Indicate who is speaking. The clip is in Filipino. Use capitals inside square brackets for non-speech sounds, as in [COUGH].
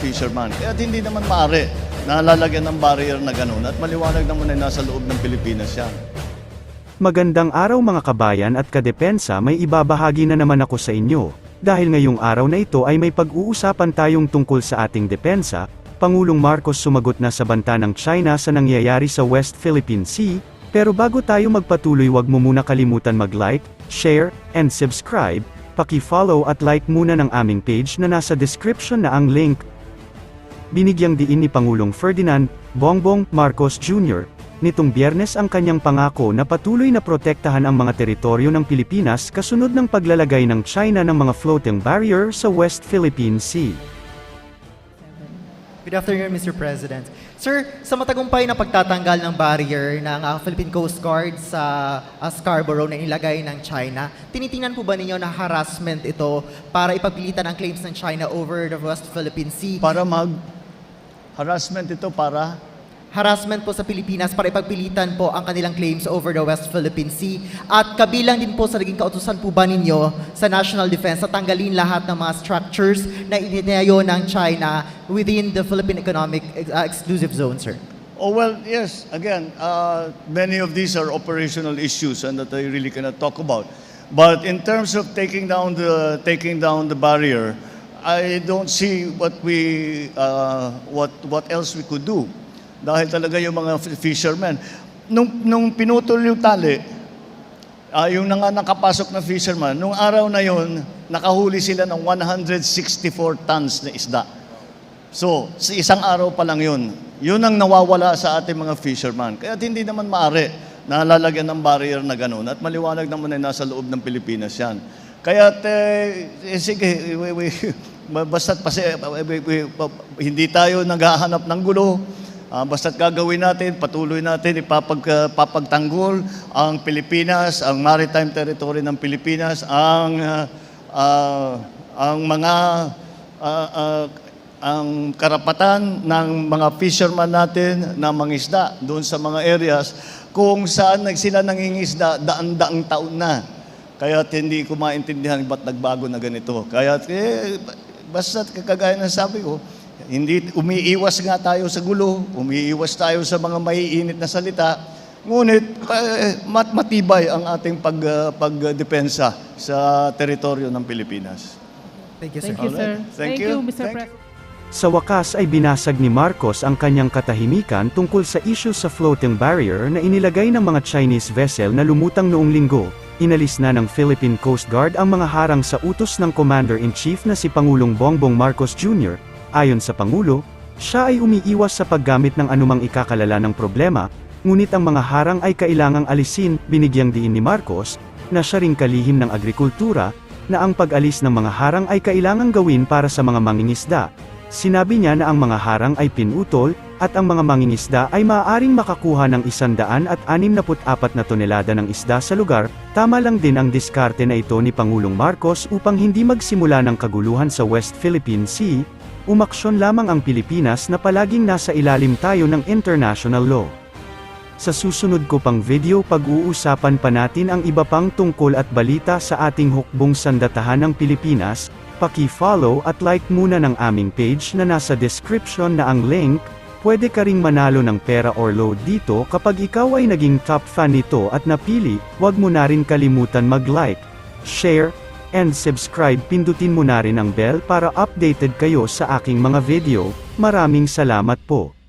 Speaker 1: fisherman. Kaya hindi naman maaari na lalagyan ng barrier na ganun at maliwanag naman na nasa loob ng Pilipinas yan.
Speaker 2: Magandang araw mga kabayan at kadepensa may ibabahagi na naman ako sa inyo. Dahil ngayong araw na ito ay may pag-uusapan tayong tungkol sa ating depensa, Pangulong Marcos sumagot na sa banta ng China sa nangyayari sa West Philippine Sea, pero bago tayo magpatuloy wag mo muna kalimutan mag-like, share, and subscribe, paki-follow at like muna ng aming page na nasa description na ang link. Binigyang diin ni Pangulong Ferdinand Bongbong Marcos Jr. nitong biyernes ang kanyang pangako na patuloy na protektahan ang mga teritoryo ng Pilipinas kasunod ng paglalagay ng China ng mga floating barrier sa West Philippine Sea.
Speaker 3: Good afternoon, Mr. President. Sir, sa matagumpay na pagtatanggal ng barrier ng ah, Philippine Coast Guard sa ah, Scarborough na ilagay ng China, tinitingnan po ba ninyo na harassment ito para ipagpilitan ang claims ng China over the West Philippine Sea?
Speaker 1: Para mag harassment ito para
Speaker 3: Harassment po sa Pilipinas para ipagpilitan po ang kanilang claims over the West Philippine Sea. At kabilang din po sa naging kautusan po ba ninyo sa National Defense na tanggalin lahat ng mga structures na itinayo ng China within the Philippine Economic ah, Exclusive Zone, sir?
Speaker 1: Oh well, yes. Again, uh, many of these are operational issues and that I really cannot talk about. But in terms of taking down the taking down the barrier, I don't see what we uh, what what else we could do. Dahil talaga yung mga fishermen, nung nung pinutol yung tali, Ah, yung nga nakapasok na fisherman, nung araw na yon, nakahuli sila ng 164 tons na isda. So, sa isang araw pa lang yun. Yun ang nawawala sa ating mga fisherman. Kaya hindi naman maari na lalagyan ng barrier na gano'n. At maliwanag naman na nasa loob ng Pilipinas yan. Kaya, eh, eh, sige, we, we, [LAUGHS] basta't pasi, we, we, hindi tayo naghahanap ng gulo. Ah, basta't gagawin natin, patuloy natin ipapag, ah, papagtanggol ang Pilipinas, ang maritime territory ng Pilipinas, ang ah, ah, ang mga ah, ah, ang karapatan ng mga fisherman natin na mangisda doon sa mga areas kung saan sila nangingisda daan-daang taon na. Kaya hindi ko maintindihan ba't nagbago na ganito. Kaya eh, basta kagaya ng sabi ko, hindi umiiwas nga tayo sa gulo, umiiwas tayo sa mga maiinit na salita, ngunit eh, mat matibay ang ating pag ah, pagdepensa sa teritoryo ng Pilipinas.
Speaker 3: Thank you, sir.
Speaker 4: Thank you, sir.
Speaker 1: Alright. Thank you.
Speaker 4: Mr.
Speaker 1: Thank
Speaker 4: President.
Speaker 2: Sa wakas ay binasag ni Marcos ang kanyang katahimikan tungkol sa issue sa floating barrier na inilagay ng mga Chinese vessel na lumutang noong linggo. Inalis na ng Philippine Coast Guard ang mga harang sa utos ng Commander-in-Chief na si Pangulong Bongbong Marcos Jr. Ayon sa Pangulo, siya ay umiiwas sa paggamit ng anumang ikakalala ng problema, ngunit ang mga harang ay kailangang alisin, binigyang diin ni Marcos, na siya ring kalihim ng agrikultura, na ang pag-alis ng mga harang ay kailangang gawin para sa mga mangingisda. Sinabi niya na ang mga harang ay pinutol, at ang mga mangingisda ay maaaring makakuha ng 164 na tonelada ng isda sa lugar, tama lang din ang diskarte na ito ni Pangulong Marcos upang hindi magsimula ng kaguluhan sa West Philippine Sea, umaksyon lamang ang Pilipinas na palaging nasa ilalim tayo ng international law. Sa susunod ko pang video pag-uusapan pa natin ang iba pang tungkol at balita sa ating hukbong sandatahan ng Pilipinas, paki-follow at like muna ng aming page na nasa description na ang link, pwede ka ring manalo ng pera or load dito kapag ikaw ay naging top fan nito at napili, wag mo na rin kalimutan mag-like, share, and subscribe pindutin mo na rin ang bell para updated kayo sa aking mga video, maraming salamat po.